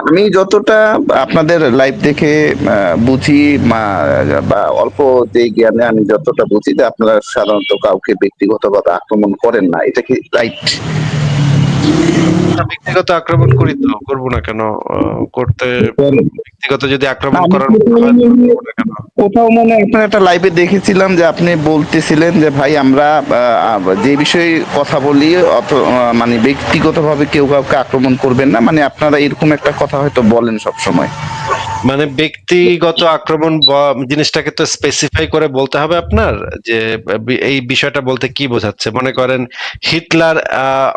আমি যতটা আপনাদের লাইভ দেখে বুঝি বা অল্প যে জ্ঞানে আমি যতটা বুঝি যে আপনারা সাধারণত কাউকে ব্যক্তিগতভাবে আক্রমণ করেন না, এটা কি রাইট ব্যক্তিগত আক্রমণ করি তো করব না কেন? করতে ব্যক্তিগত যদি আক্রমণ করার কোথাও মানে আপনার একটা লাইভে দেখেছিলাম যে আপনি বলতেছিলেন যে ভাই আমরা যে বিষয়ে কথা বলি মানে ব্যক্তিগতভাবে কেউ কাউকে আক্রমণ করবেন না। মানে আপনারা এরকম একটা কথা হয়তো বলেন সব সময় মানে ব্যক্তিগত আক্রমণ জিনিসটাকে তো স্পেসিফাই করে বলতে হবে আপনার, যে এই বিষয়টা বলতে কি বোঝাচ্ছে? মনে করেন হিটলার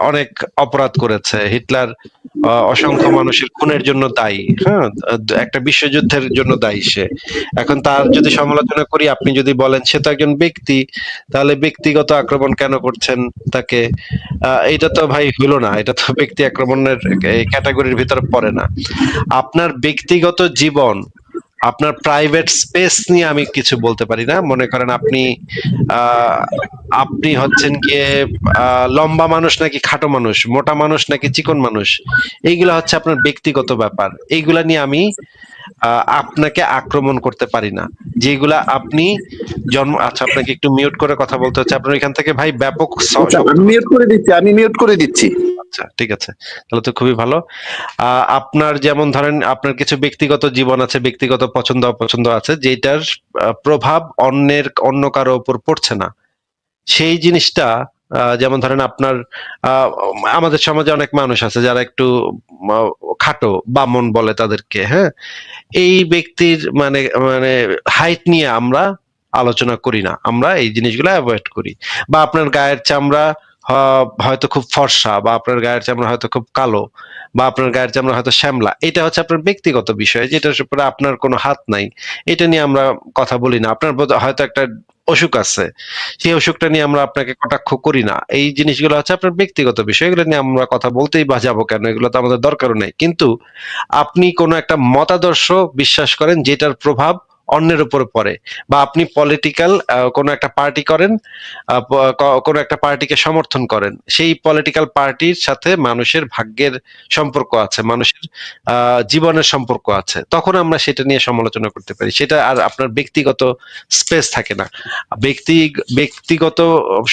অনেক অপরাধ করেছে। হিটলার অসংখ্য মানুষের খুনের জন্য দায়ী হ্যাঁ? একটা বিশ্বযুদ্ধের জন্য দায়ী সে। এখন তার যদি সমালোচনা করি, আপনি যদি বলেন সে তো একজন ব্যক্তি, তাহলে ব্যক্তিগত আক্রমণ কেন করছেন তাকে? এটা তো ভাই হলো না। এটা তো ব্যক্তি আক্রমণের ক্যাটাগরির ভিতরে পড়ে না। আপনার ব্যক্তিগত জীবন, আপনার প্রাইভেট স্পেস নিয়ে আমি কিছু বলতে পারি না। মনে করেন আপনি আপনি হচ্ছেন কি লম্বা মানুষ নাকি খাটো মানুষ, মোটা মানুষ নাকি চিকন মানুষ, এইগুলা হচ্ছে আপনার ব্যক্তিগত ব্যাপার। এইগুলা নিয়ে আমি আপনাকে আক্রমণ করতে পারি না। যেগুলা আপনি জন্ম আচ্ছা আপনাকে একটু মিউট করে কথা বলতে হচ্ছে। আপনার এখান থেকে ভাই ব্যাপক আচ্ছা, আমি মিউট করে দিচ্ছি আমি মিউট করে দিচ্ছি। আচ্ছা ঠিক আছে। তাহলে তো খুবই ভালো। আহ, আপনার যেমন ধরেন আপনার কিছু ব্যক্তিগত জীবন আছে ব্যক্তিগত পছন্দ অপছন্দ আছে যেটার প্রভাব অন্যের অন্য কারও উপর পড়ছে না। সেই জিনিসটা যেমন ধরেন আপনার আমাদের সমাজে অনেক মানুষ আছে যারা একটু খাটো, বামন বলে তাদেরকে হ্যাঁ? এই ব্যক্তির মানে মানে হাইট নিয়ে আমরা আলোচনা করি না। আমরা এই জিনিসগুলো অ্যাভয়েড করি। বা আপনার গায়ের চামড়া হয়তো খুব ফর্সা, বা আপনার গায়ের চামড়া হয়তো খুব কালো, বা আপনার গায়ের চামড়া হয়তো শ্যামলা। এটা হচ্ছে আপনার ব্যক্তিগত বিষয়, যেটার উপরে আপনার কোনো হাত নাই। এটা নিয়ে আমরা কথা বলি না। আপনার হয়তো একটা অসুখ আছে, সেই অসুখটা নিয়ে আমরা আপনাকে কটাক্ষ করি না। এই জিনিসগুলো হচ্ছে আপনার ব্যক্তিগত বিষয়, এগুলো নিয়ে আমরা কথা বলতেই বা যাব কেন? এগুলো তো আমাদের দরকারও নেই। কিন্তু আপনি কোনো একটা মতাদর্শ বিশ্বাস করেন যেটার প্রভাব অন্যের উপরে পড়ে। বা আপনি পলিটিক্যাল কোনো একটা পার্টি করেন কোনো একটা পার্টিকে সমর্থন করেন, সেই পলিটিক্যাল পার্টির সাথে মানুষের ভাগ্যের সম্পর্ক আছে, মানুষের জীবনের সম্পর্ক আছে। তখন আমরা সেটা নিয়ে সমালোচনা করতে পারি। সেটা আর আপনার ব্যক্তিগত স্পেস থাকে না। ব্যক্তি, ব্যক্তিগত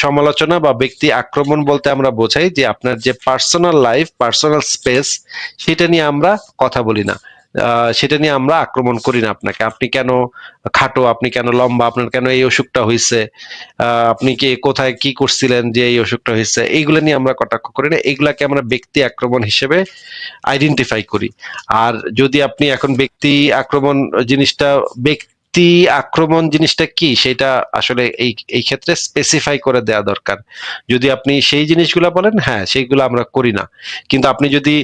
সমালোচনা বা ব্যক্তি আক্রমণ বলতে আমরা বোঝাই যে আপনার যে পার্সোনাল লাইফ পার্সোনাল স্পেস সেটা নিয়ে আমরা কথা বলি না। সেটা নিয়ে আমরা আক্রমণ করি না আপনাকে। আপনি কেন খাটো, আপনি কেন লম্বা, আপনার কেন এই অসুখটা হয়েছে আপনি কি কোথায় কি করছিলেন যে এই অসুখটা হয়েছে এইগুলো নিয়ে আমরা কটাক্ষ করি না। এইগুলাকে আমরা ব্যক্তি আক্রমণ হিসেবে আইডেন্টিফাই করি। আর যদি আপনি এখন ব্যক্তি আক্রমণ জিনিসটা, ব্যক্তি আক্রমণ জিনিসটা কি, সেটা আসলে এই এই ক্ষেত্রে স্পেসিফাই করে দেওয়া দরকার। যদি আপনি সেই জিনিসগুলো বলেন হ্যাঁ সেইগুলো আমরা করি না। কিন্তু আপনি যদি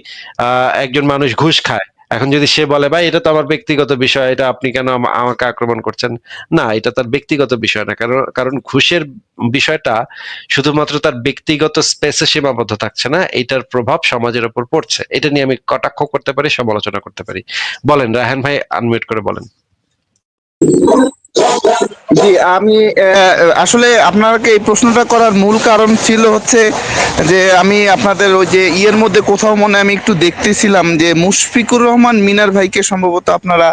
একজন মানুষ ঘুষ খায় এখন যদি সে বলে, ভাই, এটা তো আমার ব্যক্তিগত বিষয়, এটা আপনি কেন আমা- আমাকে আক্রমণ করছেন? না, এটা তার ব্যক্তিগত বিষয় না। কারণ কারণ ঘুষের বিষয়টা শুধুমাত্র তার ব্যক্তিগত স্পেসে সীমাবদ্ধ থাকছে না, এটার প্রভাব সমাজের উপর পড়ছে। এটা নিয়ে আমি কটাক্ষ করতে পারি সমালোচনা করতে পারি। বলেন রাহান ভাই আনমিউট করে বলেন। জি আমি আসলে আপনাকে এই প্রশ্নটা করার মূল কারণ ছিল হচ্ছে যে আমি আপনাদের ওই যে ইয়ের মধ্যে কোথাও মনে আমি একটু দেখতেছিলাম যে মুশফিকুর রহমান মিনার ভাইকে সম্ভবত আপনারা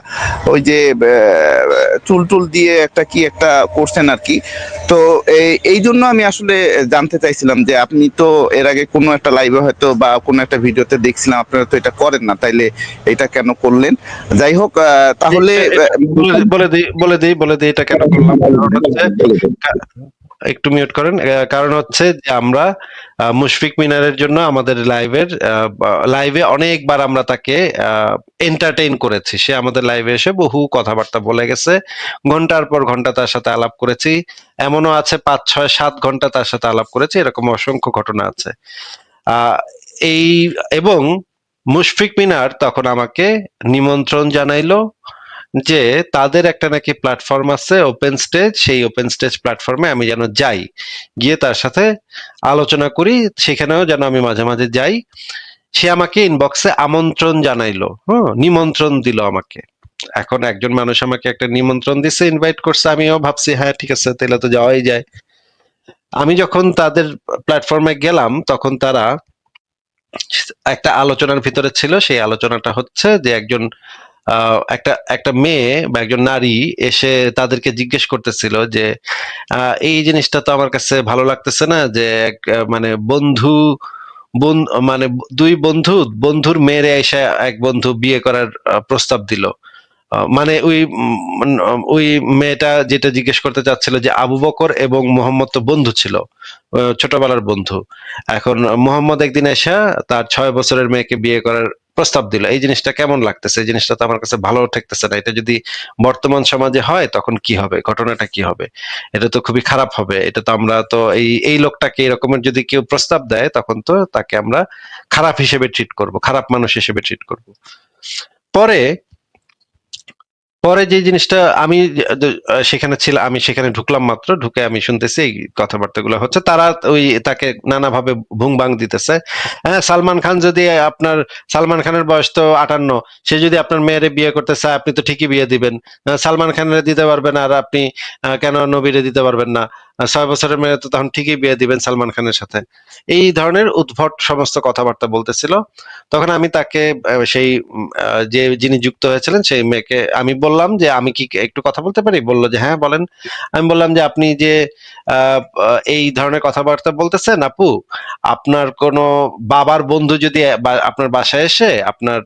ওই যে চুল টুল দিয়ে একটা কি একটা করছেন আর কি। তো এই- এই জন্য আমি আসলে জানতে চাইছিলাম যে আপনি তো এর আগে কোনো একটা লাইভে হয়তো বা কোনো একটা ভিডিওতে দেখছিলাম আপনারা তো এটা করেন না তাইলে এটা কেন করলেন? যাই হোক আহ, তাহলে বলে- বলে দিই বলে দিই বলে দিই এটা কেন করলাম একটু মিউট করেন কারণ হচ্ছে যে আমরা মুশফিক মিনারের জন্য আমাদের লাইভের লাইভে অনেকবার আমরা তাকে এন্টারটেইন করেছি। সে আমাদের লাইভে এসে বহু কথাবার্তা বলে গেছে। ঘণ্টার পর ঘণ্টা তার সাথে আলাপ করেছি। এমনও আছে পাঁচ ছয় সাত ঘণ্টা তার সাথে আলাপ করেছি এরকম অসংখ্য ঘটনা আছে। আহ, এই এবং মুশফিক মিনার তখন আমাকে নিমন্ত্রণ জানাইলো। যে তাদের একটা নাকি প্ল্যাটফর্ম আছে ওপেন স্টেজ সেই ওপেন স্টেজ প্ল্যাটফর্মে আমি যেন যাই। গিয়ে তার সাথে আলোচনা করি, সেখানেও যেন আমি মাঝে মাঝে যাই। সে আমাকে ইনবক্সে আমন্ত্রণ জানাইলো হ্যাঁ নিমন্ত্রণ দিল আমাকে। এখন একজন মানুষ আমাকে একটা নিমন্ত্রণ দিছে ইনভাইট করছে, আমিও ভাবছি হ্যাঁ ঠিক আছে, তাহলে তো যাওয়াই যায়। আমি যখন তাদের প্ল্যাটফর্মে গেলাম, তখন তারা একটা আলোচনার ভিতরে ছিল, সেই আলোচনাটা হচ্ছে যে একজন একটা একটা মেয়ে বা একজন নারী এসে তাদেরকে জিজ্ঞেস করতেছিল যে এই জিনিসটা তো আমার কাছে ভালো লাগতেছে না যে মানে বন্ধু, বন- মানে দুই বন্ধু, বন্ধুর মেয়েরে এসে এক বন্ধু বিয়ে করার প্রস্তাব দিল। মানে ওই ওই মেয়েটা যেটা জিজ্ঞেস করতে চাচ্ছিল যে আবু বকর এবং মোহাম্মদ তো বন্ধু ছিল ছোটবেলার বন্ধু। এখন মোহাম্মদ একদিন এসে তার ছয় বছরের মেয়েকে বিয়ে করার প্রস্তাব দিল, এই জিনিসটা কেমন লাগতেছে? এই জিনিসটা তো আমার কাছে ভালো ঠেকতেছে না। এটা যদি বর্তমান সমাজে হয়, তখন কি হবে? ঘটনাটা কি হবে? এটা তো খুবই খারাপ হবে। এটা তো আমরা তো এই এই লোকটাকে এরকমের যদি কেউ প্রস্তাব দেয়, তখন তো তাকে আমরা খারাপ হিসেবে ট্রিট করব, খারাপ মানুষ হিসেবে ট্রিট করব। পরে পরে যে জিনিসটা আমি সেখানে ছিল, আমি সেখানে ঢুকলাম মাত্র, ঢুকে আমি শুনতেছি এই কথাবার্তাগুলো হচ্ছে, তারা ওই তাকে নানাভাবে ভুংবাং দিতেছে। হ্যাঁ সালমান খান যদি আপনার, সালমান খানের বয়স তো আটান্ন, সে যদি আপনার মেয়েরে বিয়ে করতে চায়, আপনি তো ঠিকই বিয়ে দিবেন। সালমান খানের দিতে পারবেন আর আপনি কেন নবীরে দিতে পারবেন না? ছয় বছরের মেয়ে তো তখন ঠিকই বিয়ে দিবেন সালমান খানের সাথে। এই ধরনের উদ্ভট সমস্ত কথাবার্তা বলতেছিল। তখন আমি তাকে সেই যে যিনি যুক্ত হয়েছিলেন সেই মেয়েকে আমি বললাম যে, আমি কি একটু কথা বলতে পারি? বলল যে হ্যাঁ বলেন। আমি বললাম যে, আপনি যে এই ধরনের কথাবার্তা বলতেছেন, আপু, আপনার কোনো বাবার বন্ধু যদি আপনার বাসায় এসে আপনার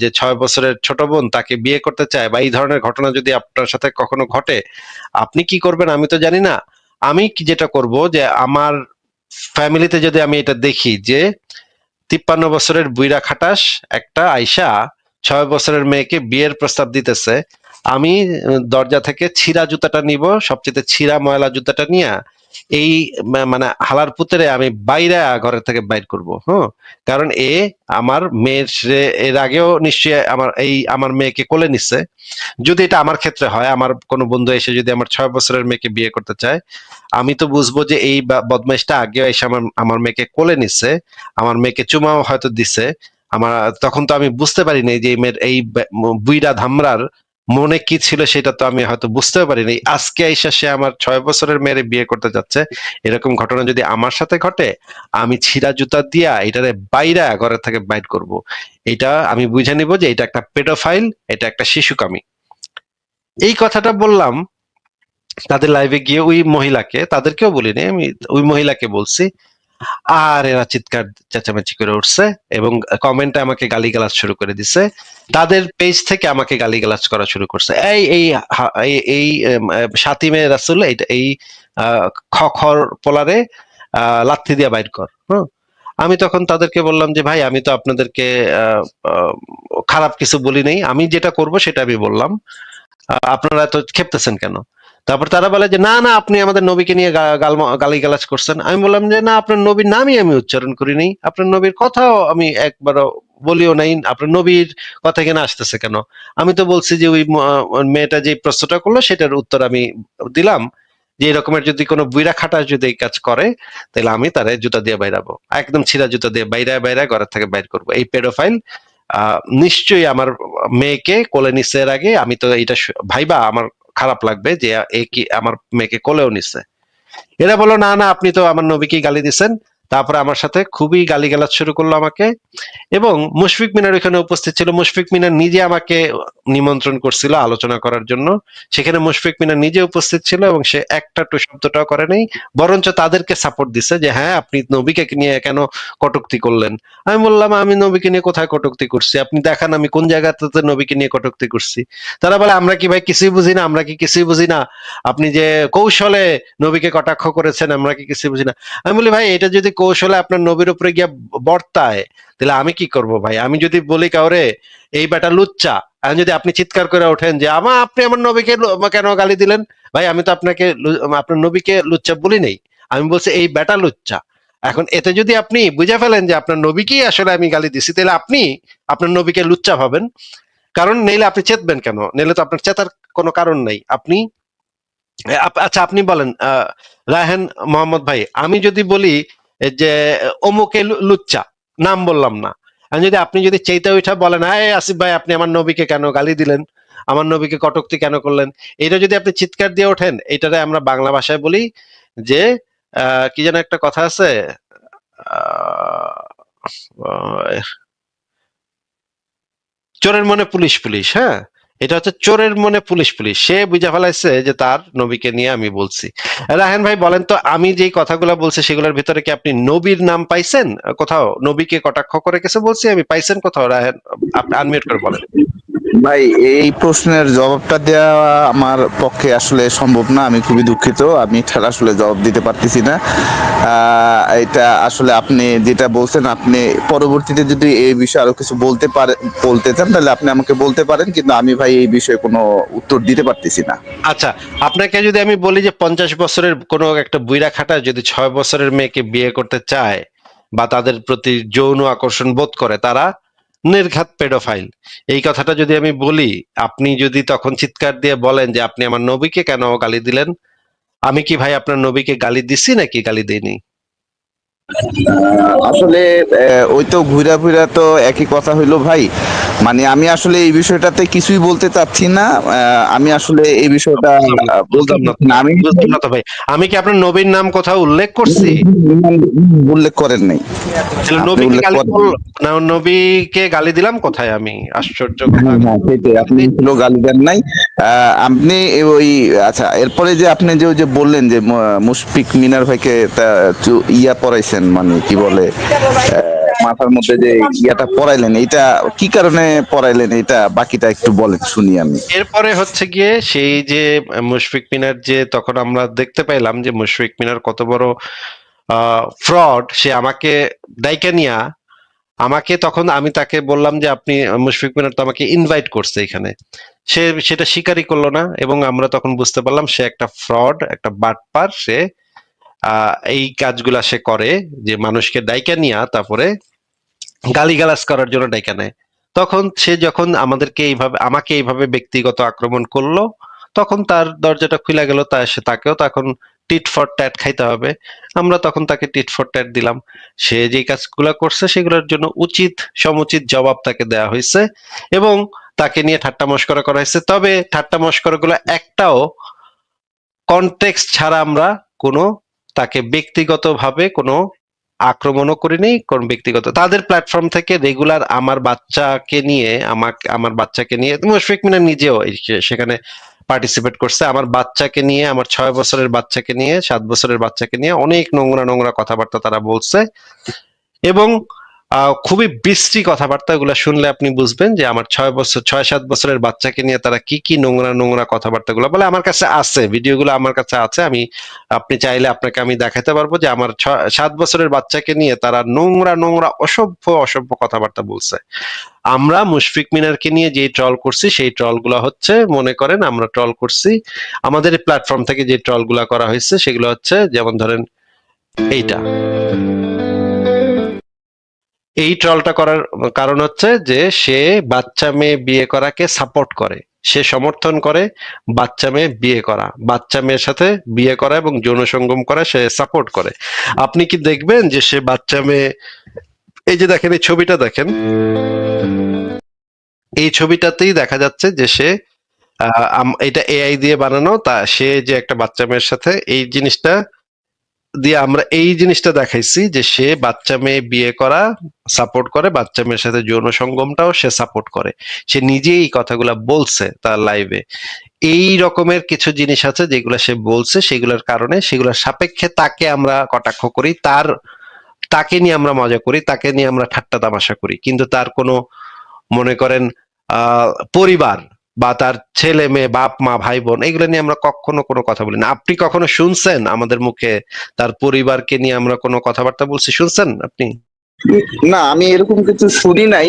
যে ছয় বছরের ছোট বোন তাকে বিয়ে করতে চায় বা এই ধরনের ঘটনা যদি আপনার সাথে কখনো ঘটে, আপনি কি করবেন আমি তো জানি না। আমি যেটা করব যে আমার ফ্যামিলিতে যদি আমি এটা দেখি যে তিপ্পান্ন বছরের বুইরা খাটাস একটা আইসা ছয় বছরের মেয়েকে বিয়ের প্রস্তাব দিতেছে, আমি দরজা থেকে ছিঁড়া জুতাটা নিব, সবচেয়ে ছিঁড়া ময়লা জুতাটা নিয়ে এই মানে হালার পুতরে আমি বাইরে ঘরের থেকে বাইর করব হ্যাঁ কারণ এ আমার মেয়ের এর আগেও নিশ্চয়ই আমার, এই আমার মেয়েকে কোলে নিচ্ছে যদি এটা আমার ক্ষেত্রে হয়, আমার কোনো বন্ধু এসে যদি আমার ছয় বছরের মেয়েকে বিয়ে করতে চায়, আমি তো বুঝব যে এই বদমাইশটা আগেও এসে আমার আমার মেয়েকে কোলে নিচ্ছে আমার মেয়েকে চুমাও হয়তো দিছে। আমার, তখন তো আমি বুঝতে পারিনি যে এই মেয়ের, এই বুইরা ধামরার মনে কি ছিল সেটা তো আমি হয়তো বুঝতে পারিনি। আজকে এসে সে আমার ছয় বছরের মেয়েরে বিয়ে করতে যাচ্ছে। এরকম ঘটনা যদি আমার সাথে ঘটে, আমি ছিঁড়া জুতা দিয়া এটারে বাইরা ঘরের থেকে বাইর করব। এটা আমি বুঝে নিব যে এটা একটা পেডোফাইল, এটা একটা শিশুকামী। এই কথাটা বললাম তাদের লাইভে গিয়ে ওই মহিলাকে, তাদেরকেও বলিনি, আমি ওই মহিলাকে বলছি আর এরা চিৎকার চেঁচামেচি করে উঠছে এবং কমেন্টে আমাকে গালিগালাজ শুরু করে দিছে। তাদের পেজ থেকে আমাকে গালিগালাজ করা শুরু করছে। এই এই এই সাতিমে রাসুল, এই খখর পোলারে লাথি দিয়া বাইর কর হ্যাঁ আমি তখন তাদেরকে বললাম যে, ভাই, আমি তো আপনাদেরকে খারাপ কিছু বলি নাই। আমি যেটা করব সেটা আমি বললাম। আপনারা তো খেপতেছেন কেন? তারপর তারা বলে যে, না না, আপনি আমাদের নবীকে নিয়ে গা- গালম- গালিগালাজ করছেন। আমি বললাম যে, না, আপনার নবীর নামই আমি উচ্চারণ করি নাই আপনার নবীর কথাও আমি একবারও বলিও নাই। আপনার নবীর কথা কেন আসতেছে কেন? আমি তো বলছি যে, ওই মেয়েটা যে প্রশ্নটা করল, সেটার উত্তর আমি দিলাম। যে, এরকমের যদি কোনো বুইরা খাটা যদি এই কাজ করে, তাহলে আমি তারে জুতা দিয়ে বাইরাবো। একদম ছিঁড়া জুতা দিয়ে বাইরে বাইরে ঘরের থেকে বাইর করব। এই পেডোফাইল, আহ, নিশ্চয়ই আমার মেয়েকে কোলে নিচ্ছে এর আগে। আমি তো এটা ভাইবা, আমার খারাপ লাগবে যে এ কি আমার মেয়েকে কোলেও নিছে। এরা বলল, না না, আপনি তো আমার নবীকে গালি দিচ্ছেন তারপরে আমার সাথে খুবই গালিগালাজ শুরু করল আমাকে। এবং মুশফিক মিনার ওখানে উপস্থিত ছিল। মুশফিক মিনার নিজে আমাকে নিমন্ত্রণ করছিল আলোচনা করার জন্য। সেখানে মুশফিক মিনার নিজে উপস্থিত ছিল এবং সে একটা টু শব্দটাও করে নাই। বরঞ্চ তাদেরকে সাপোর্ট দিছে যে হ্যাঁ আপনি নবীকে নিয়ে কেন কটুক্তি করলেন? আমি বললাম, আমি নবীকে নিয়ে কোথায় কটুক্তি করছি? আপনি দেখান আমি কোন জায়গাতে নবীকে নিয়ে কটুক্তি করছি? তারা বলে, আমরা কি ভাই কিছুই বুঝি না, আমরা কি কিছুই বুঝি না? আপনি যে কৌশলে নবীকে কটাক্ষ করেছেন, আমরা কি কিছুই বুঝি না? আমি বলি, ভাই, এটা যদি কৌশলে আপনার নবীর উপরে গিয়া বর্তায়, তাহলে আমি কি করব ভাই? আমি যদি বলি কাউরে, এই বেটা লুচ্চা, এখন যদি আপনি চিৎকার করে ওঠেন যে, আমা, আপনি আমার নবীকে কেন গালি দিলেন? ভাই, আমি তো আপনাকে আপনার নবীকে লুচ্চা বলি নাই। আমি বলছি, এই বেটা লুচ্চা, এখন এতে যদি আপনি বুঝে ফেলেন যে, আপনার নবীকেই আসলে আমি গালি দিছি, তাহলে আপনি আপনার নবীকে লুচ্চা ভাবেন। কারণ নেইলে আপনি চেতবেন কেন? নেইলে তো আপনার চেতার কোনো কারণ নাই। আপনি আচ্ছা আপনি বলেন রায়হান মোহাম্মদ ভাই, আমি যদি বলি যে, অমুকে লুচ্চা, নাম বললাম না। আর যদি, আপনি যদি চেইতে উঠা বলেন, এই আসিফ ভাই, আপনি আমার নবীকে কেন গালি দিলেন? আমার নবীকে কটুক্তি কেন করলেন? এটা যদি আপনি চিৎকার দিয়ে ওঠেন এটারে আমরা বাংলা ভাষায় বলি যে কি যেন একটা কথা আছে চোরের মনে পুলিশ পুলিশ হ্যাঁ? এটা হচ্ছে চোরের মনে পুলিশ পুলিশ। সে বুঝে ফেলাইছে যে তার নবীকে নিয়ে আমি বলছি। রাহেন ভাই, বলেন তো, আমি যেই কথাগুলো বলছি সেগুলোর ভিতরে কি আপনি নবীর নাম পাইছেন? কোথাও নবীকে কটাক্ষ করে কিছু বলছি? আমি পাইছেন কোথাও? রাহেন, আপনি আনমিউট করে বলেন। ভাই, এই প্রশ্নের জবাবটা দেওয়া আমার পক্ষে আসলে সম্ভব না। আমি খুবই দুঃখিত। আমি আসলে জবাব দিতে পারতেছি না। এটা আসলে আপনি যেটা বলছেন, আপনি পরবর্তীতে যদি এই বিষয়ে আরও কিছু বলতে পারে, বলতে চান, তাহলে আপনি আমাকে বলতে পারেন। কিন্তু আমি ভাই এই বিষয়ে কোনো উত্তর দিতে পারতেছি না। আচ্ছা আপনাকে যদি আমি বলি যে পঞ্চাশ বছরের কোনো একটা বুইরা খাটা যদি ছয় বছরের মেয়েকে বিয়ে করতে চায় বা তাদের প্রতি যৌন আকর্ষণ বোধ করে তারা নির্ঘাত পেডোফাইল। এই কথাটা যদি আমি বলি, আপনি যদি তখন চিৎকার দিয়ে বলেন যে, আপনি আমার নবীকে কেন গালি দিলেন? আমি কি ভাই আপনার নবীকে গালি দিছি নাকি গালি দিইনি? আসলে ওই তো ঘুরা ঘুরা তো একই কথা হইল ভাই। মানে আমি আসলে এই বিষয়টাতে কিছুই বলতে চাচ্ছি না। আমি আসলে এই বিষয়টা আহ, বলতে বুঝলাম না। আমি বুঝলাম না তো ভাই। আমি কি আপনার নবীর নাম কোথাও উল্লেখ করছি? উল্লেখ করেন নাই। নবীকে গালি দিলাম। কোথায় আমি? আশ্চর্য কথা। হ্যাঁ, হ্যাঁ, সেটাই। আপনি গালি দেন নাই। আহ, আপনি ওই আচ্ছা এরপরে যে আপনি যে ওই যে বললেন যে মুশফিক মিনার ভাইকে ইয়া চু- ইয়া মানে কি বলে মাথার মধ্যে যে ইয়াটা পড়াইলেন এটা কি কারণে পড়াইলেন এটা বাকিটা একটু বলেন, শুনি আমি। এরপরে হচ্ছে গিয়ে সেই যে মুশফিক মিনার যে তখন আমরা দেখতে পাইলাম যে মুশফিক মিনার কত বড় ফ্রড সে আমাকে দায়িকা নিয়া, আমাকে তখন আমি তাকে বললাম যে আপনি, মুশফিক মিনার তো আমাকে ইনভাইট করছে এখানে। সে সেটা স্বীকারই করল না এবং আমরা তখন বুঝতে পারলাম সে একটা ফ্রড একটা বাটপার, সে এই কাজগুলা সে করে যে মানুষকে ডাইকা নিয়া তারপরে গালিগালাজ করার জন্য ডাইকা নেয়। তখন সে যখন আমাদেরকে এইভাবে, আমাকে এইভাবে ব্যক্তিগত আক্রমণ করল, তখন তার দরজাটা খুলে গেল, তা সে তাকেও তখন টিট ফর ট্যাট খাইতে হবে। আমরা তখন তাকে টিট ফর ট্যাট দিলাম। সে যে কাজগুলো করছে সেগুলোর জন্য উচিত, সমুচিত জবাব তাকে দেওয়া হয়েছে এবং তাকে নিয়ে ঠাট্টা মস্করা করা হয়েছে। তবে ঠাট্টা মস্করা গুলো একটাও কনটেক্সট ছাড়া আমরা কোনো তাকে ব্যক্তিগতভাবে কোনো আক্রমণও করিনি, কোন ব্যক্তিগত তাদের প্ল্যাটফর্ম থেকে রেগুলার আমার বাচ্চাকে নিয়ে, আমাকে আমার বাচ্চাকে নিয়ে, মুশফিক মিনা নিজেও সেখানে পার্টিসিপেট করছে। আমার বাচ্চাকে নিয়ে, আমার ছয় বছরের বাচ্চাকে নিয়ে, সাত বছরের বাচ্চাকে নিয়ে অনেক নোংরা নোংরা কথাবার্তা তারা বলছে। এবং খুবই বৃষ্টি কথাবার্তা এগুলো শুনলে আপনি বুঝবেন যে আমার ছয় বছর, ছয় সাত বছরের বাচ্চাকে নিয়ে তারা কি কি নোংরা নোংরা কথাবার্তা গুলো বলে আমার কাছে আছে, ভিডিওগুলো আমার কাছে আছে, আমি, আপনি চাইলে আপনাকে আমি দেখাতে পারব যে আমার সাত বছরের বাচ্চাকে নিয়ে তারা নোংরা নোংরা অসভ্য অসভ্য কথাবার্তা বলছে। আমরা মুশফিক মিনারকে নিয়ে যে ট্রল করছি, সেই ট্রলগুলা হচ্ছে, মনে করেন আমরা ট্রল করছি, আমাদের প্ল্যাটফর্ম থেকে যে ট্রলগুলা করা হয়েছে, সেগুলো হচ্ছে যেমন ধরেন এইটা। এই ট্রলটা করার কারণ হচ্ছে যে সে বাচ্চা মেয়ে বিয়ে করাকে সাপোর্ট করে। সে সমর্থন করে বাচ্চা মেয়ে বিয়ে করা। বাচ্চা মেয়ের সাথে বিয়ে করা এবং যৌন সঙ্গম করা সে সাপোর্ট করে। আপনি কি দেখবেন যে সে বাচ্চা মেয়ে, এই যে দেখেন, এই ছবিটা দেখেন। এই ছবিটাতেই দেখা যাচ্ছে যে সে এটা এআই দিয়ে বানানো, তা সে যে একটা বাচ্চা মেয়ের সাথে এই জিনিসটা দিয়ে আমরা এই জিনিসটা দেখাইছি যে সে বাচ্চা মেয়ে বিয়ে করা সাপোর্ট করে, বাচ্চা মেয়ের সাথে যৌন সঙ্গমটাও সে সাপোর্ট করে। সে নিজেই এই কথাগুলা বলছে তার লাইভে এই রকমের কিছু জিনিস আছে যেগুলো সে বলছে, সেগুলোর কারণে, সেগুলোর সাপেক্ষে তাকে আমরা কটাক্ষ করি, তার, তাকে নিয়ে আমরা মজা করি, তাকে নিয়ে আমরা ঠাট্টা তামাশা করি। কিন্তু তার কোনো, মনে করেন পরিবার বা তার ছেলে মেয়ে বাপ মা ভাই বোন এগুলো নিয়ে আমরা কখনো কোনো কথা বলি না। আপনি কখনো শুনছেন আমাদের মুখে তার পরিবারকে নিয়ে আমরা কোনো কথাবার্তা বলছি? শুনছেন আপনি? না আমি এরকম কিছু শুনি নাই।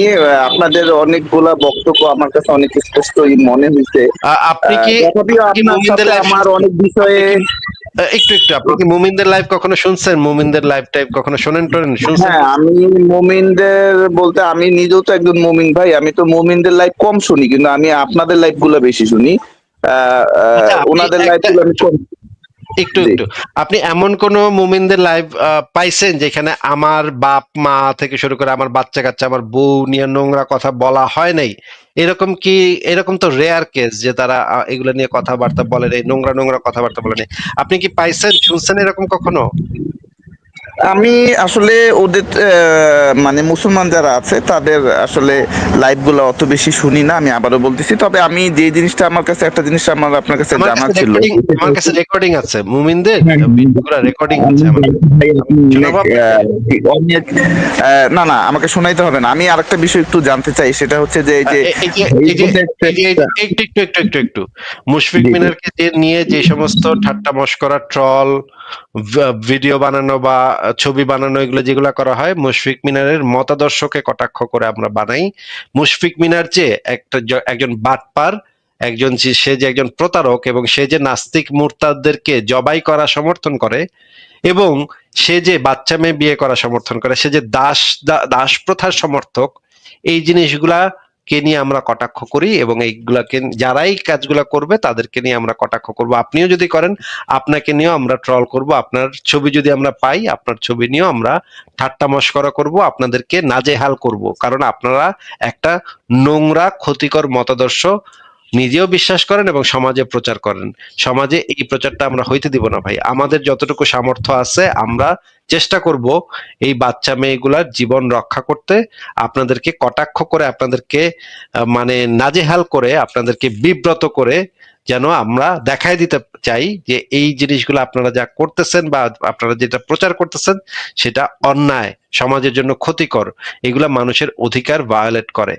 আপনাদের অনেকগুলা বক্তব্য আমার কাছে অনেক স্পষ্টই মনে হয়েছে আপনি কি আমার অনেক বিষয়ে একটু একটু আপনি কি মুমিনদের লাইভ কখনো শুনছেন? মুমিনদের লাইভ টাইপ কখনো শোনেন টোনেন? শুনছেন? হ্যাঁ আমি মুমিনদের বলতে আমি নিজেও তো একজন মুমিন ভাই আমি তো মুমিনদের লাইভ কম শুনি কিন্তু আমি আপনাদের লাইভগুলো বেশি শুনি। আহ, আচ্ছা, ওনাদের লাইভগুলো আমি কম একটু একটু। আপনি এমন কোন মুমিনদের লাইভ পাইছেন যেখানে আমার বাপ মা থেকে শুরু করে আমার বাচ্চা কাচ্চা আমার বউ নিয়ে নোংরা কথা বলা হয় নাই? এরকম কি এরকম তো রেয়ার কেস যে তারা এগুলো নিয়ে কথাবার্তা বলে নাই নোংরা নোংরা কথাবার্তা বলে নাই। আপনি কি পাইছেন শুনছেন এরকম কখনো? আমি আসলে ওদের মানে মুসলমান যারা আছে তাদের আসলে লাইভগুলো অত বেশি শুনি না আমি আবারও বলতেছি। তবে আমি যে জিনিসটা আমার কাছে একটা জিনিস আমার আপনার কাছে জানা ছিল। আমার কাছে রেকর্ডিং আছে। মুমিনদের হ্যাঁ, রেকর্ডিং আছে না না আমাকে শোনাইতে হবে না। আমি আরেকটা বিষয় একটু জানতে চাই সেটা হচ্ছে যে এই যে একটু একটু একটু একটু একটু মুশফিক। মিনারকে নিয়ে যে সমস্ত ঠাট্টা মশকরা ট্রল ভিডিও বানানো বা ছবি বানানো এগুলো যেগুলো করা হয়, মুশফিক মিনারের মতাদর্শকে কটাক্ষ করে আমরা বানাই। মুশফিক মিনার যে একটা একজন বাটপার, একজন সে যে একজন প্রতারক এবং সে যে নাস্তিক মুরতাদদেরকে জবাই করা, সমর্থন করে এবং সে যে বাচ্চা মেয়ে বিয়ে করা, সমর্থন করে, সে যে দাস দাস প্রথার সমর্থক, এই জিনিসগুলা কে নিয়ে আমরা কটাক্ষ করি এবং এইগুলাকে, যারাই কাজগুলো করবে তাদেরকে নিয়ে আমরা কটাক্ষ করব। আপনিও যদি করেন, আপনাকে নিয়েও আমরা ট্রল করব। আপনার ছবি যদি আমরা পাই, আপনার ছবি নিয়েও আমরা ঠাট্টা মস্করা করব, আপনাদেরকে নাজেহাল করব। কারণ আপনারা একটা নোংরা, ক্ষতিকর মতাদর্শ নিজেও বিশ্বাস করেন এবং সমাজে প্রচার করেন। সমাজে এই প্রচারটা আমরা হইতে দিব না ভাই। আমাদের যতটুকু সামর্থ্য আছে, আমরা চেষ্টা করব এই বাচ্চা মেয়েগুলার জীবন রক্ষা করতে, আপনাদেরকে কটাক্ষ করে, আপনাদেরকে মানে নাজেহাল করে, আপনাদেরকে বিব্রত করে যেন আমরা দেখাই দিতে চাই যে এই জিনিসগুলো আপনারা যা করতেছেন বা আপনারা যেটা প্রচার করতেছেন, সেটা অন্যায়, সমাজের জন্য ক্ষতিকর। এগুলা মানুষের অধিকার ভায়োলেট করে।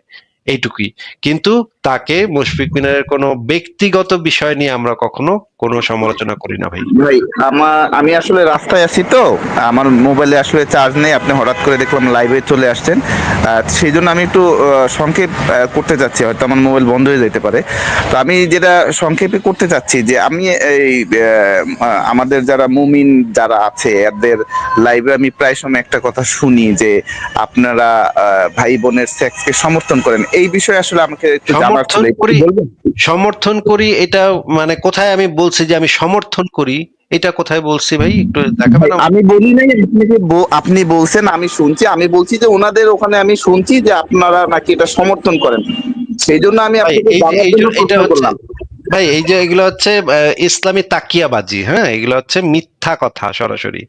এইটুকুই। কিন্তু তাকে মুশফিক মিনারের কোনো ব্যক্তিগত বিষয় নিয়ে আমরা কখনো কোনো সমালোচনা করি না ভাই। ভাই আমার আমি আসলে রাস্তায় আছি তো। আমার মোবাইলে আসলে চার্জ নেই। আপনি হঠাৎ করে দেখলাম লাইভে চলে আসছেন। সেই জন্য আমি একটু সংক্ষেপ করতে চাচ্ছি। হয়তো আমার মোবাইল বন্ধ হয়ে যেতে পারে। তো আমি যেটা সংক্ষেপে করতে চাচ্ছি যে, আমি এই আমাদের যারা মুমিন যারা আছে, এদের লাইভে আমি প্রায় সময় একটা কথা শুনি যে, আপনারা ভাই বোনের সেক্সকে সমর্থন করেন। এই বিষয়ে আসলে আমাকে একটু জানার সমর্থন ছিল করি। সমর্থন করি এটা মানে কোথায় আমি বলছি যে আমি সমর্থন করি এটা কোথায় বলছি ভাই? একটু দেখাবেন আমি বলি নাই আপনি যে আপনি বলছেন আমি শুনছি। আমি বলছি যে ওনাদের ওখানে আমি শুনছি যে আপনারা নাকি এটা সমর্থন করেন। সেই জন্য আমি এটা হচ্ছে ভাই এই যে এগুলো হচ্ছে ইসলামী তাকিয়াবাজি হ্যাঁ? এগুলো হচ্ছে মিথ্যা কথা সরাসরি।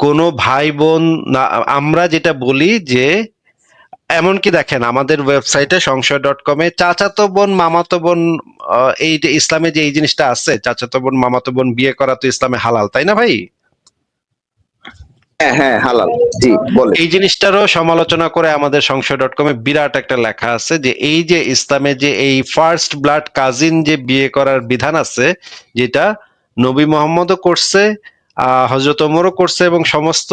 কোন ভাই বোন না আমরা যেটা বলি যে এমনকি দেখেন আমাদের ওয়েবসাইটে সংশয় ডট কমে চাচাতো বোন মামাতো বোন এই যে ইসলামে যে এই জিনিসটা আছে চাচাতো বোন মামাতো বোন বিয়ে করা তো ইসলামে হালাল তাই না ভাই? হ্যাঁ হ্যাঁ হালাল জি বলে এই জিনিসটারও সমালোচনা করে আমাদের সংশয় ডট কমে বিরাট একটা লেখা আছে যে এই যে ইসলামে যে এই ফার্স্ট ব্লাড কাজিন যে বিয়ে করার বিধান আছে যেটা নবী মোহাম্মদও করছে হজরত ওমরও করছে এবং সমস্ত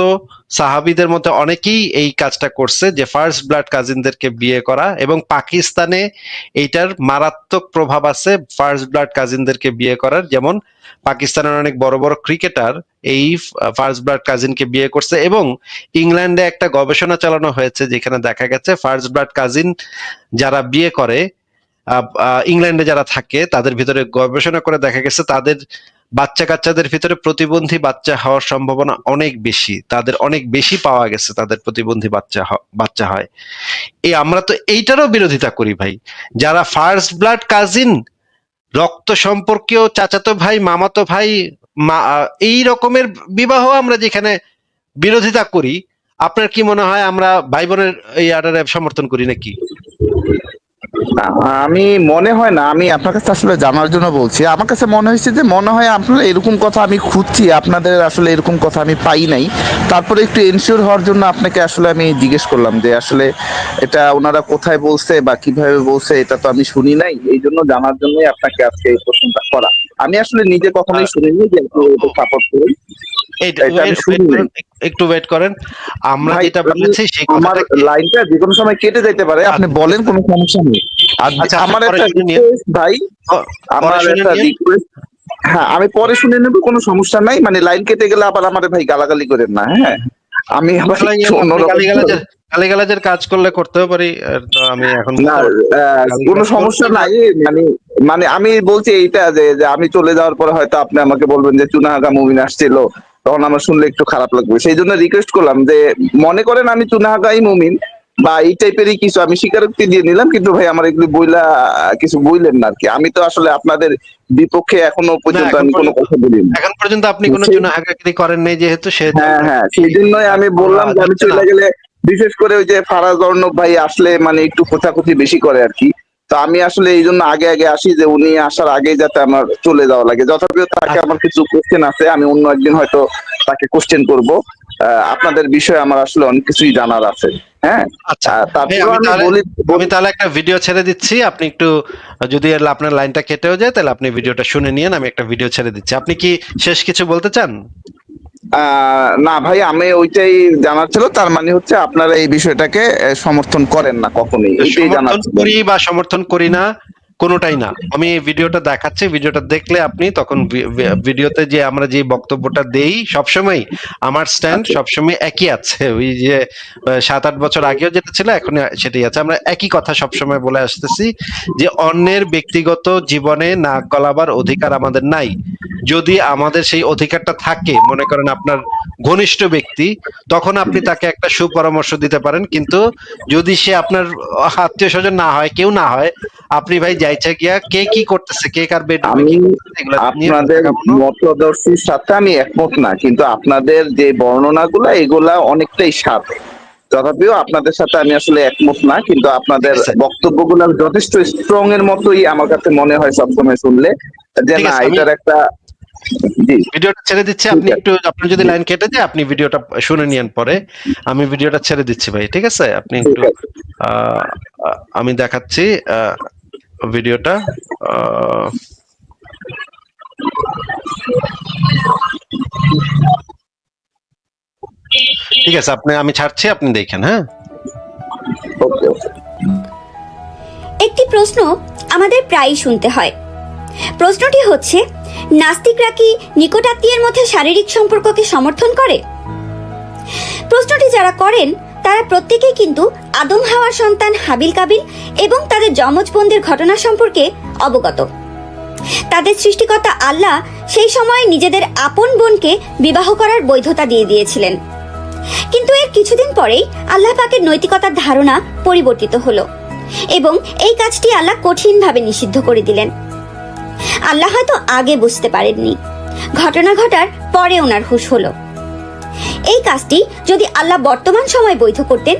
সাহাবিদের মধ্যে অনেকেই এই কাজটা করছে যে ফার্স্ট ব্লাড কাজিনদেরকে বিয়ে করা এবং পাকিস্তানে এইটার মারাত্মক প্রভাব আছে ফার্স্ট ব্লাড কাজিনদেরকে বিয়ে করার। যেমন পাকিস্তানের অনেক বড় বড় ক্রিকেটার এই ফার্স্ট ব্লাড কাজিনকে বিয়ে করছে এবং ইংল্যান্ডে একটা গবেষণা চালানো হয়েছে যেখানে দেখা গেছে ফার্স্ট ব্লাড কাজিন যারা বিয়ে করে ইংল্যান্ডে যারা থাকে তাদের ভিতরে গবেষণা করে দেখা গেছে তাদের বাচ্চা কাচ্চাদের ভিতরে প্রতিবন্ধী বাচ্চা হওয়ার সম্ভাবনা অনেক বেশি। তাদের অনেক বেশি পাওয়া গেছে তাদের প্রতিবন্ধী বাচ্চা বাচ্চা হয়। এই আমরা তো এইটারও বিরোধিতা করি ভাই। যারা ফার্স্ট ব্লাড কাজিন রক্ত সম্পর্কীয় চাচাতো ভাই, মামাতো ভাই, মা, এই রকমের বিবাহ আমরা যেখানে বিরোধিতা করি, আপনার কি মনে হয় আমরা ভাই বোনের এই আডারে সমর্থন করি নাকি? আমি মনে হয় না আমি আপনার কাছে আসলে জানার জন্য বলছি। আমার কাছে মনে হয়েছে যে মনে হয় আপনারা এরকম কথা আমি খুঁজছি আপনাদের আসলে এরকম কথা আমি পাই নাই। তারপরে একটু এনশিওর হওয়ার জন্য আপনাকে আসলে আমি জিজ্ঞেস করলাম যে আসলে এটা ওনারা কোথায় বলছে বা কীভাবে বলছে এটা তো আমি শুনি নাই। এই জন্য জানার জন্যই আপনাকে আজকে এই প্রশ্নটা করা। আমি আসলে নিজে কখনোই শুনিনি যে সাপোর্ট করি। একটু ওয়েট করেন। আমরা যেটা বলেছি সেই আমার লাইনটা যে কোনো সময় কেটে যেতে পারে আপনি বলেন কোনো সমস্যা নেই। আচ্ছা, আমার একটা ভাই আমার একটা request হ্যাঁ আমি পরে শুনে নেব কোনো সমস্যা নাই। মানে লাইন কেটে গেলে আবার আমার ভাই গালাগালি করেন না হ্যাঁ? আমি আবার অন্যরকম গালিগালাজের কাজ করলে করতেও পারি আমি এখন না কোনো সমস্যা নাই। মানে মানে আমি বলছি এইটা যে আমি চলে যাওয়ার পরে হয়তো আপনি আমাকে বলবেন যে চুনাহাগা মুভিন আসছিল তখন আমার শুনলে একটু খারাপ লাগবে। সেই জন্য রিকোয়েস্ট করলাম যে মনে করেন আমি চুনাহাগাই মুমিন বা এই টাইপেরই কিছু আমি স্বীকারোক্তি দিয়ে নিলাম কিন্তু ভাই আমার এগুলি বইলা কিছু বইলেন না আর কি আমি তো আসলে আপনাদের বিপক্ষে এখনও পর্যন্ত আমি কোনো কথা বলিনি। এখন পর্যন্ত আপনি কোনো জন্য হাগাহাগি করেন নাই যেহেতু সে হ্যাঁ হ্যাঁ সেই জন্যই আমি বললাম যে আমি চলে গেলে বিশেষ করে ওই যে ফারাজ অর্ণব ভাই আসলে মানে একটু খোঁচাখুচি বেশি করে আর কি তো আমি আসলে এই জন্য আগে আগে আসি যে উনি আসার আগে যাতে আমার চলে যাওয়া লাগে। যথাযথ তাকে। আমার কিছু কোশ্চেন আছে আমি অন্য একদিন হয়তো তাকে কোশ্চেন করব। আহ, আপনাদের বিষয়ে আমার আসলে অনেক কিছুই জানার আছে। হ্যাঁ? আচ্ছা। আমি তাহলে একটা ভিডিও ছেড়ে দিচ্ছি। আপনি একটু যদি আপনার লাইনটা কেটেও যায় তাহলে আপনি ভিডিওটা শুনে নিন আমি একটা ভিডিও ছেড়ে দিচ্ছি। আপনি কি শেষ কিছু বলতে চান? না ভাই আমি ওইটাই জানার ছিল। তার মানে হচ্ছে আপনারা এই বিষয়টাকে সমর্থন করেন না কখনোই। করি বা সমর্থন করি না কোনোটাই না। আমি এই ভিডিওটা দেখাচ্ছি ভিডিওটা দেখলে আপনি তখন ভিডিওতে যে আমরা যে বক্তব্যটা দেই সবসময় আমার স্ট্যান্ড আচ্ছা। সবসময় একই আছে। ওই যে সাত আট বছর আগেও যেটা ছিল এখন সেটাই আছে। আমরা একই কথা সবসময় বলে আসতেছি যে অন্যের ব্যক্তিগত জীবনে নাক গলাবার অধিকার আমাদের নাই। যদি আমাদের সেই অধিকারটা থাকে মনে করেন আপনার ঘনিষ্ঠ ব্যক্তি তখন আপনি তাকে একটা সুপরামর্শ দিতে পারেন। কিন্তু যদি সে আপনার আত্মীয় স্বজন না হয় কেউ না হয় আপনি ভাই যাইছে গিয়া কে কি করতেছে কে কার বেড আমি এগুলো আপনাদের। মতদর্শীর সাথে আমি একমত না কিন্তু আপনাদের যে বর্ণনাগুলো এগুলা অনেকটাই সাপ। তথাপিও আপনাদের সাথে আমি আসলে একমত না কিন্তু আপনাদের আছে। বক্তব্যগুলো যথেষ্ট স্ট্রং এর মতোই আমার কাছে মনে হয় সবসময় শুনলে। যে না এটার একটা ভিডিওটা ছেড়ে দিচ্ছি আপনি একটু আপনি যদি লাইন কেটে যায় আপনি ভিডিওটা শুনে নিয়েন পরে। আমি ভিডিওটা ছেড়ে দিচ্ছি ভাই ঠিক আছে? আপনি একটু আমি দেখাচ্ছি আহ, ভিডিওটা ঠিক আছে আপনি আমি ছাড়ছি আপনি দেখেন হ্যাঁ? ওকে ওকে। একটি প্রশ্ন আমাদের প্রায়ই শুনতে হয়। প্রশ্নটি হচ্ছে নাস্তিকরা কি নিকটাত্মীয়ের মধ্যে শারীরিক সম্পর্ককে সমর্থন করে? প্রশ্নটি যারা করেন তারা প্রত্যেকেই কিন্তু আদম হাওয়ার সন্তান হাবিল কাবিল এবং তাদের যমজ বোনদের ঘটনা সম্পর্কে অবগত। তাদের সৃষ্টিকর্তা আল্লাহ সেই সময় নিজেদের আপন বোনকে বিবাহ করার বৈধতা দিয়ে দিয়েছিলেন। কিন্তু এর কিছুদিন পরেই আল্লাহ পাকের নৈতিকতার ধারণা পরিবর্তিত হলো এবং এই কাজটি আল্লাহ কঠিনভাবে নিষিদ্ধ করে দিলেন। আল্লাহ হয়তো আগে বুঝতে পারেননি। ঘটনা ঘটার পরে ওনার হুশ হলো। এই কাজটি যদি আল্লাহ বর্তমান সময় বৈধ করতেন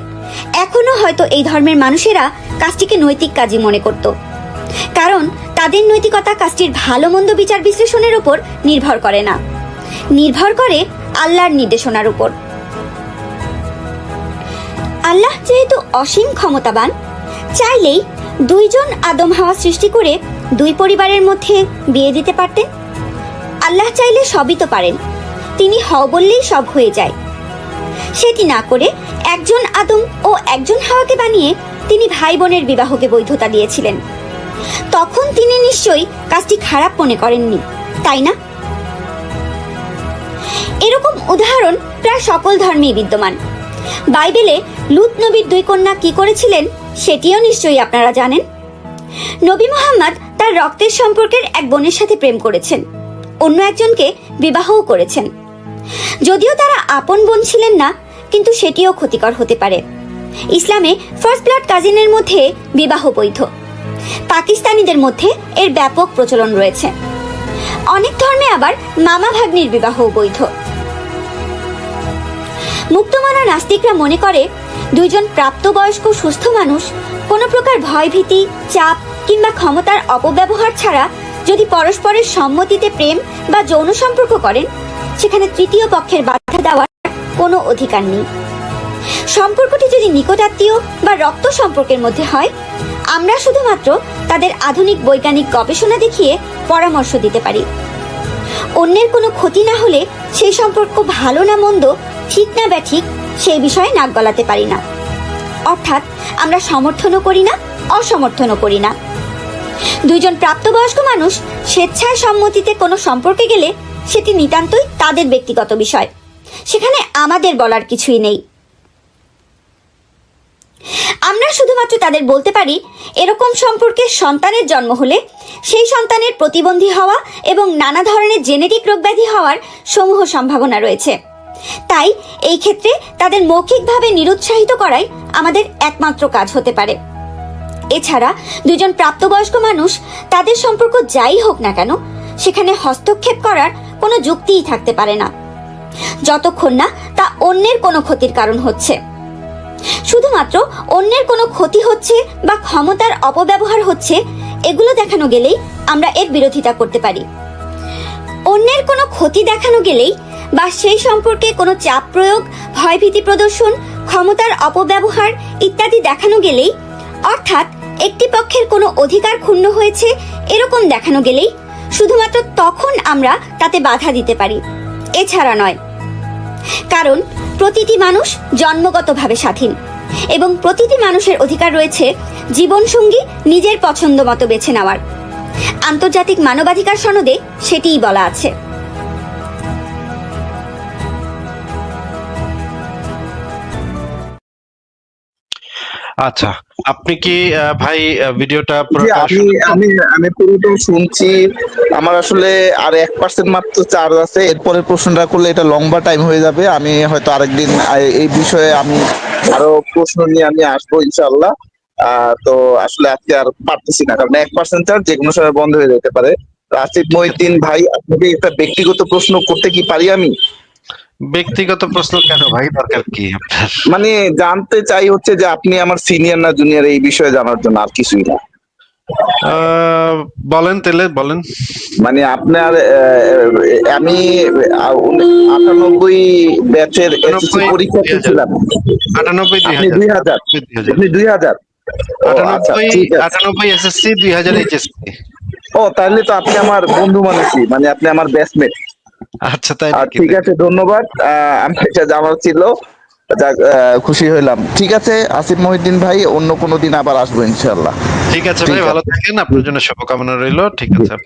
এখনও হয়তো এই ধর্মের মানুষেরা কাজটিকে নৈতিক কাজই মনে করত। কারণ তাদের নৈতিকতা কাজটির ভালো মন্দ বিচার বিশ্লেষণের উপর নির্ভর করে না। নির্ভর করে আল্লাহর নির্দেশনার উপর। আল্লাহ যেহেতু অসীম ক্ষমতাবান, চাইলেই দুইজন আদম হাওয়া সৃষ্টি করে দুই পরিবারের মধ্যে বিয়ে দিতে পারতেন। আল্লাহ চাইলে সবই তো পারেন। তিনি হও বললেই সব হয়ে যায়। সেটি না করে একজন আদম ও একজন হাওয়াকে বানিয়ে তিনি ভাই বোনের বিবাহকে বৈধতা দিয়েছিলেন। তখন তিনি নিশ্চয়ই কাজটি খারাপ মনে করেননি, তাই না? এরকম উদাহরণ প্রায় সকল ধর্মেই বিদ্যমান। বাইবেলে লুত নবীর দুই কন্যা কি করেছিলেন, সেটিও নিশ্চয়ই আপনারা জানেন। নবী মোহাম্মদ তার রক্তের সম্পর্কের এক বোনের সাথে প্রেম করেছেন। অন্য একজনকে বিবাহও করেছেন। যদিও তারা আপন বোন ছিলেন না, কিন্তু সেটিও ক্ষতিকর হতে পারে। ইসলামে ফার্স্ট ব্লাড কাজিনের মধ্যে বিবাহ বৈধ। পাকিস্তানিদের মধ্যে এর ব্যাপক প্রচলন রয়েছে। অনেক ধর্মে আবার মামা ভাগ্নির বিবাহ বৈধ। মুক্তমানা নাস্তিকরা মনে করে, দুইজন প্রাপ্তবয়স্ক সুস্থ মানুষ কোনো প্রকার ভয়ভীতি, চাপ কিংবা ক্ষমতার অপব্যবহার ছাড়া যদি পরস্পরের সম্মতিতে প্রেম বা যৌন সম্পর্ক করেন সেখানে তৃতীয় পক্ষের বাধা দেওয়ার কোনো অধিকার নেই। সম্পর্কটি যদি নিকটাত্মীয় বা রক্ত সম্পর্কের মধ্যে হয়, আমরা শুধুমাত্র তাদের আধুনিক বৈজ্ঞানিক গবেষণা দেখিয়ে পরামর্শ দিতে পারি। অন্যের কোনো ক্ষতি না হলে সেই সম্পর্ক ভালো না মন্দ, ঠিক না ব্যাঠিক, সেই বিষয়ে নাক গলাতে পারি না। অর্থাৎ আমরা সমর্থনও করি না, অসমর্থনও করি না। দুইজন প্রাপ্তবয়স্ক মানুষ স্বেচ্ছায় সম্মতিতে কোনো সম্পর্কে গেলে সেটি নিতান্তই তাদের ব্যক্তিগত বিষয়। সেখানে আমাদের বলার কিছুই নেই। আমরা শুধুমাত্র তাদের বলতে পারি, এরকম সম্পর্কে সন্তানের জন্ম হলে সেই সন্তানের প্রতিবন্ধী হওয়া এবং নানা ধরনের জেনেটিক রোগব্যাধি হওয়ার সমূহ সম্ভাবনা রয়েছে। তাই এই ক্ষেত্রে তাদের মৌখিকভাবে নিরুৎসাহিত করাই আমাদের একমাত্র কাজ হতে পারে। এছাড়া দুজন প্রাপ্তবয়স্ক মানুষ তাদের সম্পর্ক যাই হোক না কেন, সেখানে হস্তক্ষেপ করার কোনো যুক্তিই থাকতে পারে না। যতক্ষণ না তা অন্যের কোনো ক্ষতির কারণ হচ্ছে। শুধুমাত্র অন্যের কোনো ক্ষতি হচ্ছে বা ক্ষমতার অপব্যবহার হচ্ছে, এগুলো দেখানো গেলেই আমরা এর বিরোধিতা করতে পারি। অন্যের কোনো ক্ষতি দেখানো গেলেই বা সেই সম্পর্কে কোনো চাপ প্রয়োগ, ভয়ভীতি প্রদর্শন, ক্ষমতার অপব্যবহার ইত্যাদি দেখানো গেলেই অর্থাৎ একটি পক্ষের কোনো অধিকার ক্ষুণ্ণ হয়েছে, এরকম দেখানো গেলেই শুধুমাত্র তখন আমরা তাতে বাধা দিতে পারি। এছাড়া নয়। কারণ প্রতিটি মানুষ জন্মগতভাবে স্বাধীন এবং প্রতিটি মানুষের অধিকার রয়েছে জীবনসঙ্গী নিজের পছন্দ মতো বেছে নেওয়ার। আন্তর্জাতিক মানবাধিকার সনদে সেটিই বলা আছে। আচ্ছা আপনি কি ভাই ভিডিওটা আমি আমি আমি পুরোটা শুনছি। আমার আসলে আর এক পার্সেন্ট মাত্র চার্জ আছে। এরপরে প্রশ্নটা করলে এটা লম্বা টাইম হয়ে যাবে। আমি হয়তো আরেকদিন এই বিষয়ে আমি আরও প্রশ্ন নিয়ে আমি আসব ইনশাল্লাহ আহ, তো আসলে আজকে আর পারতেছি না। কারণ এক পার্সেন্ট চার্জ যে কোনো সময় বন্ধ হয়ে যেতে পারে। আসিফ মহিদ্দিন ভাই আপনাকে একটা ব্যক্তিগত প্রশ্ন করতে কি পারি আমি? ব্যক্তিগত প্রশ্ন কেন? ভাই দরকার কি আপনার? মানে জানতে চাই হচ্ছে যে আপনি আমার সিনিয়র না জুনিয়র এই বিষয়ে জানার জন্য আর কিছুই না। বলেন তাহলে বলেন। মানে আপনার আমি আটানব্বই ব্যাচের এসএসসি 98 পরীক্ষার্থী 2000 ছিলাম আটানব্বই দুই হাজার। আপনি দুই হাজার। আচ্ছা, আটানব্বই। আটানব্বই এসএসসি দুই হাজার এইচএসসি। ও তাহলে তো আপনি আমার বন্ধু মানুষই মানে আপনি আমার ব্যাচমেট আচ্ছা তাই ঠিক আছে ধন্যবাদ। আহ, আমি এটা জানার ছিল। খুশি হইলাম। ঠিক আছে আসিফ মহিউদ্দিন ভাই অন্য কোনো দিন আবার আসব ইনশাল্লাহ ঠিক আছে ভাই ভালো থাকেন। আপনার জন্য শুভকামনা রইল। ঠিক আছে আপনাকে